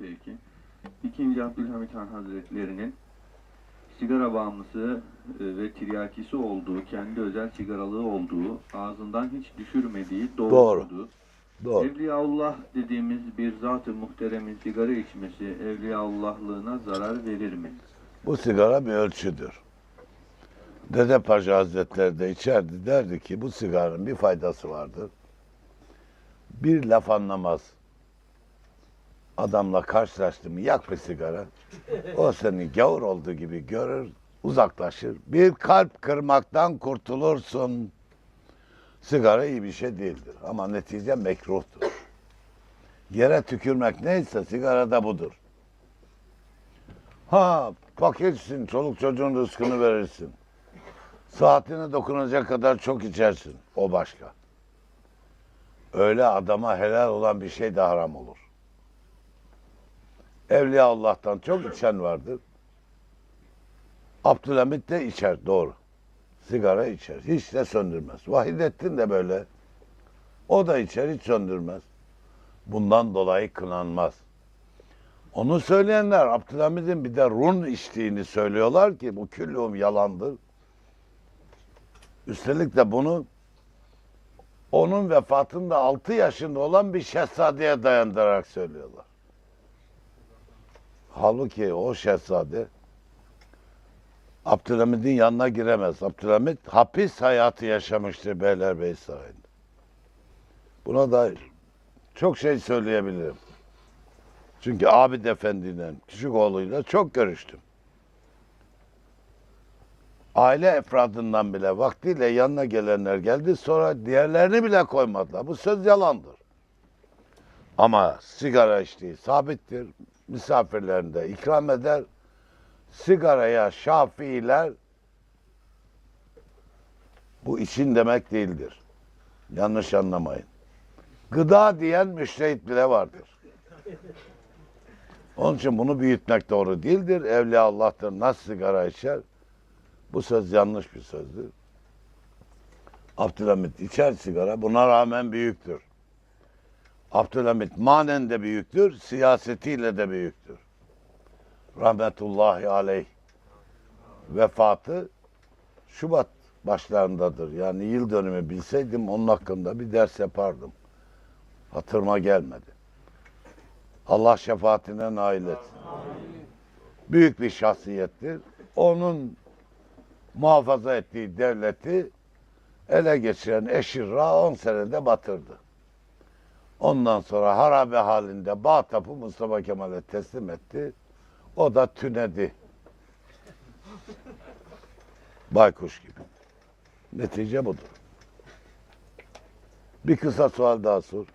Peki. İkinci Abdülhamit Han Hazretleri'nin sigara bağımlısı e, ve tiryakisi olduğu, kendi özel sigaralığı olduğu, ağzından hiç düşürmediği Doğru. doğrudur. Doğru. Evliyaullah dediğimiz bir zat-ı muhteremin sigara içmesi evliyaullahlığına zarar verir mi? Bu sigara bir ölçüdür. Dede Paşa Hazretleri de içerdi. Derdi ki bu sigaranın bir faydası vardır. Bir laf anlamaz. Adamla karşılaştı mı yak bir sigara. O seni gavur olduğu gibi görür, uzaklaşır. Bir kalp kırmaktan kurtulursun. Sigara iyi bir şey değildir. Ama netice mekruhtur. Yere tükürmek neyse sigara da budur. Ha fakirsin, çoluk çocuğun rızkını verirsin. Saatine dokunacak kadar çok içersin. O başka. Öyle adama helal olan bir şey de haram olur. Evliya Allah'tan çok içen vardır. Abdülhamit de içer doğru. Sigara içer. Hiç de söndürmez. Vahidettin de böyle. O da içer hiç söndürmez. Bundan dolayı kınanmaz. Onu söyleyenler Abdülhamid'in bir de run içtiğini söylüyorlar ki bu küllüm yalandır. Üstelik de bunu onun vefatında 6 yaşında olan bir şehzadeye dayandırarak söylüyorlar. Halbuki o şehzade Abdülhamid'in yanına giremez. Abdülhamid hapis hayatı yaşamıştır Beylerbeyi Sarayı'nda. Buna dair çok şey söyleyebilirim. Çünkü Abid Efendi'yle, küçük oğluyla çok görüştüm. Aile efradından bile vaktiyle yanına gelenler geldi sonra diğerlerini bile koymadılar. Bu söz yalandır. Ama sigara içtiği sabittir. Misafirlerinde ikram eder. Sigaraya Şafiiler bu için demek değildir. Yanlış anlamayın. Gıda diyen müştehit bile vardır. Onun için bunu büyütmek doğru değildir. Evliya Allah'tır nasıl sigara içer? Bu söz yanlış bir sözdür. Abdülhamit içer sigara buna rağmen büyüktür. Abdülhamit manen de büyüktür, siyasetiyle de büyüktür. Rahmetullahi aleyh. Vefatı Şubat başlarındadır. Yani yıl dönümü bilseydim onun hakkında bir ders yapardım. Hatırıma gelmedi. Allah şefaatine nail etsin. Büyük bir şahsiyettir. Onun muhafaza ettiği devleti ele geçiren Eşirra 10 senede batırdı. Ondan sonra harabe halinde Bağtap'ı Mustafa Kemal'e teslim etti. O da tünedi. Baykuş gibi. Netice budur. Bir kısa sual daha sor.